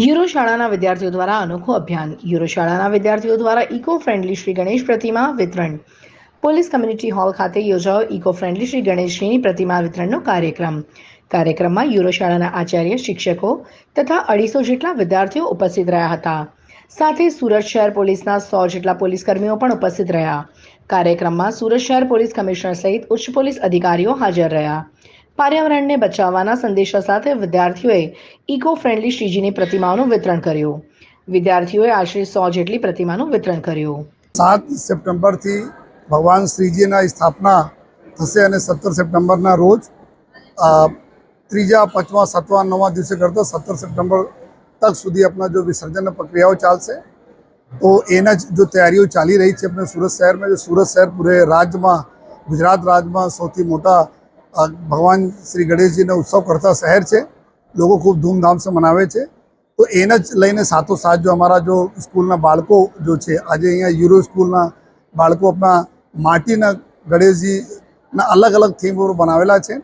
Euro શાળાના વિદ્યાર્થીઓ દ્વારા અનોખું અભિયાન. યુરો વિદ્યાર્થીઓ દ્વારા ઇકો ફ્રેન્ડલી શ્રી ગણેશ પ્રતિમા વિતરણ. પોલીસ કમ્યુનિટી હોલ ખાતે યોજાયો ઇકો ફ્રેન્ડલી શ્રી ગણેશજીની પ્રતિમા વિતરણનો કાર્યક્રમ. કાર્યક્રમમાં યુરો શાળાના આચાર્ય, શિક્ષકો તથા અઢીસો જેટલા વિદ્યાર્થીઓ ઉપસ્થિત રહ્યા હતા. સાથે સુરત શહેર પોલીસના સો જેટલા પોલીસ કર્મીઓ પણ ઉપસ્થિત રહ્યા. કાર્યક્રમમાં સુરત શહેર પોલીસ કમિશનર સહિત ઉચ્ચ પોલીસ અધિકારીઓ હાજર રહ્યા. પર્યાવરણને બચાવવાના સંદેશા સાથે વિદ્યાર્થીઓએ ઇકો ફ્રેન્ડલી શ્રીજીની પ્રતિમાઓનું વિતરણ કર્યું. વિદ્યાર્થીઓએ આશરે સો જેટલી પ્રતિમાનું વિતરણ કર્યું. સાત સપ્ટેમ્બરથી ભગવાન શ્રીજીના સ્થાપના થશે અને સત્તર સપ્ટેમ્બરના રોજ ત્રીજા, પાંચમા, સાતમા, નવમા દિવસે કરતો સત્તર સપ્ટેમ્બર તક સુધી આપણા જો વિસર્જનની પ્રક્રિયાઓ ચાલશે, તો એના જ જો તૈયારીઓ ચાલી રહી છે આપણે સુરત શહેરમાં, જો સુરત શહેર પૂરે રાજ્યમાં ગુજરાત રાજ્યમાં સૌથી મોટા ભગવાન શ્રી ગણેશજીનો ઉત્સવ કરતા શહેર છે. લોકો ખૂબ ધૂમધામથી મનાવે છે. તો એને જ લઈને સાથોસાથ જો અમારા જો સ્કૂલના બાળકો જો છે, આજે અહીંયા યુરો સ્કૂલના બાળકો આપણા માટીના ગણેશજીના અલગ અલગ થીમ ઉપર બનાવેલા છે.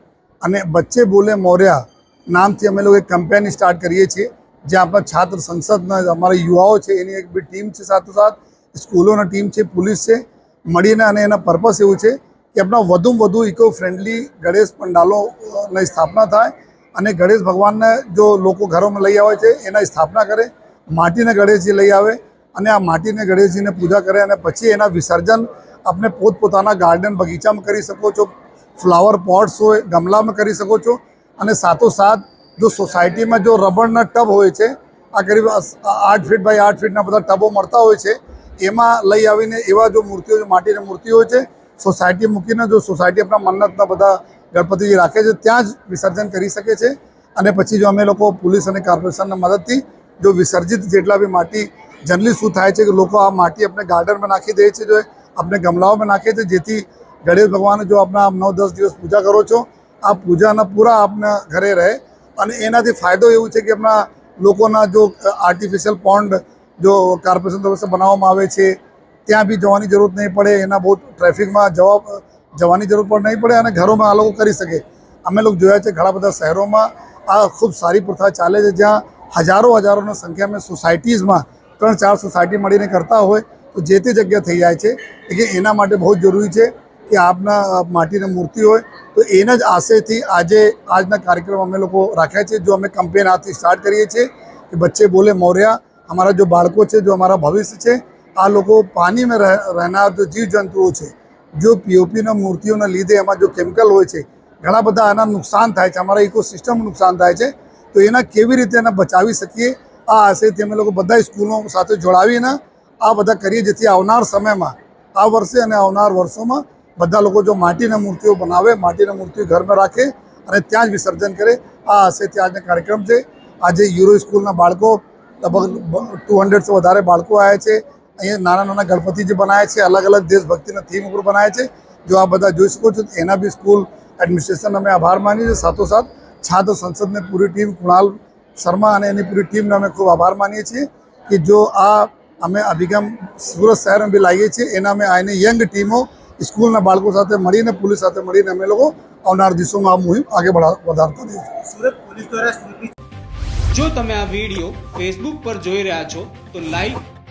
અને બચ્ચે બોલે મોર્યા નામથી અમે લોકો એક કેમ્પેન સ્ટાર્ટ કરીએ છીએ, જ્યાં આપણા છાત્ર સંસદના અમારા યુવાઓ છે, એની એક બી ટીમ છે સાથોસાથ સ્કૂલોના ટીમ છે, પોલીસ છે. મળીને અને એના પર્પસ એવું છે આપણા વધુમાં વધુ ઇકો ફ્રેન્ડલી ગણેશ પંડાલોની સ્થાપના થાય અને ગણેશ ભગવાનને જો લોકો ઘરોમાં લઈ આવે છે, એના સ્થાપના કરે, માટીને ગણેશજી લઈ આવે અને આ માટીને ગણેશજીને પૂજા કરે અને પછી એના વિસર્જન આપણે પોતપોતાના ગાર્ડન બગીચામાં કરી શકો છો ફ્લાવર પોટ્સ હોય, ગમલામાં કરી શકો છો અને સાથોસાથ જો સોસાયટીમાં જો રબરના ટબ હોય છે, આ કરીબ આઠ ફીટ બાય આઠ ફીટના બધા ટબો મળતા હોય છે, એમાં લઈ આવીને એવા જો મૂર્તિઓ માટીની મૂર્તિઓ છે સોસાયટી મૂકીને, જો સોસાયટી આપણા મન્નતના બધા ગણપતિજી રાખે છે, ત્યાં જ વિસર્જન કરી શકે છે. અને પછી જો અમે લોકો પોલીસ અને કોર્પોરેશનના મદદથી જો વિસર્જિત જેટલા બી માટી, જનરલી શું થાય છે કે લોકો આ માટી આપણે ગાર્ડનમાં નાખી દે છે, જો આપણે ગમલાઓમાં નાખે છે, જેથી ગણેશ ભગવાન જો આપણા નવ દસ દિવસ પૂજા કરો છો, આ પૂજાના પૂરા આપના ઘરે રહે. અને એનાથી ફાયદો એવું છે કે આપણા લોકોના જો આર્ટિફિશિયલ પોન્ડ જો કોર્પોરેશન તરફથી બનાવવામાં આવે છે ત્યાં બી જવાની જરૂર નહીં પડે, એના બહુ ટ્રાફિકમાં જવા જવાની જરૂર પણ નહીં પડે અને ઘરોમાં આ લોકો કરી શકે. અમે લોકો જોયા છે ઘણા બધા શહેરોમાં આ ખૂબ સારી પ્રથા ચાલે છે, જ્યાં હજારો હજારોની સંખ્યામાં સોસાયટીઝમાં ત્રણ ચાર સોસાયટી મળીને કરતા હોય, તો જે તે જગ્યા થઈ જાય છે એટલે એના માટે બહુ જરૂરી છે કે આપના માટીની મૂર્તિ હોય, તો એના જ આશયથી આજે આજના કાર્યક્રમ અમે લોકો રાખ્યા છે, જો અમે કમ્પેન આજથી સ્ટાર્ટ કરીએ છીએ, કે બચ્ચે બોલે, મોર્યા, અમારા જો બાળકો છે, જો અમારા ભવિષ્ય છે આ લોકો પાણીમાં રહે, રહેનાર જો જીવજંતુઓ છે, જો પીઓપીના મૂર્તિઓના લીધે એમાં જો કેમિકલ હોય છે, ઘણા બધા આના નુકસાન થાય છે, અમારા ઇકોસિસ્ટમ નુકસાન થાય છે, તો એના કેવી રીતે એને બચાવી શકીએ? આ આશયથી અમે લોકો બધા સ્કૂલો સાથે જોડાવીને આ બધા કરીએ, જેથી આવનાર સમયમાં, આ વર્ષે અને આવનાર વર્ષોમાં બધા લોકો જો માટીના મૂર્તિઓ બનાવે, માટીના મૂર્તિઓ ઘરમાં રાખે અને ત્યાં જ વિસર્જન કરે, આ આશયથી આજનો કાર્યક્રમ છે. આજે યુરો સ્કૂલના બાળકો લગભગ ટુ હંડ્રેડથી વધારે બાળકો આવ્યા છે. અહીંયા નાના નાના ગણપતિ જે બનાવ્યા છે, અલગ અલગ દેશભક્તિના થીમ ઉપર બનાવ્યા છે. જો આ બધા જોઈ શકો છો, એના બી સ્કૂલ એડમિનિસ્ટ્રેશન અમે આભાર માનીએ છીએ. સાથોસાથ છાત્ર સંસદની પૂરી ટીમ કુણાલ શર્મા અને એની પૂરી ટીમને અમે ખૂબ આભાર માનીએ છીએ કે જો આ અમે અભિગમ સુરત શહેરમાં બી લાવીએ છીએ, એના અમે આને યંગ ટીમો સ્કૂલના બાળકો સાથે મળીને, પોલીસ સાથે મળીને અમે લોકો આવનાર દિવસોમાં આ મુહિમ આગળ વધારતા રહીશું સુરત પોલીસ દ્વારા જો તમે આ વીડિયો ફેસબુક પર જોઈ રહ્યા છો, તો લાઈક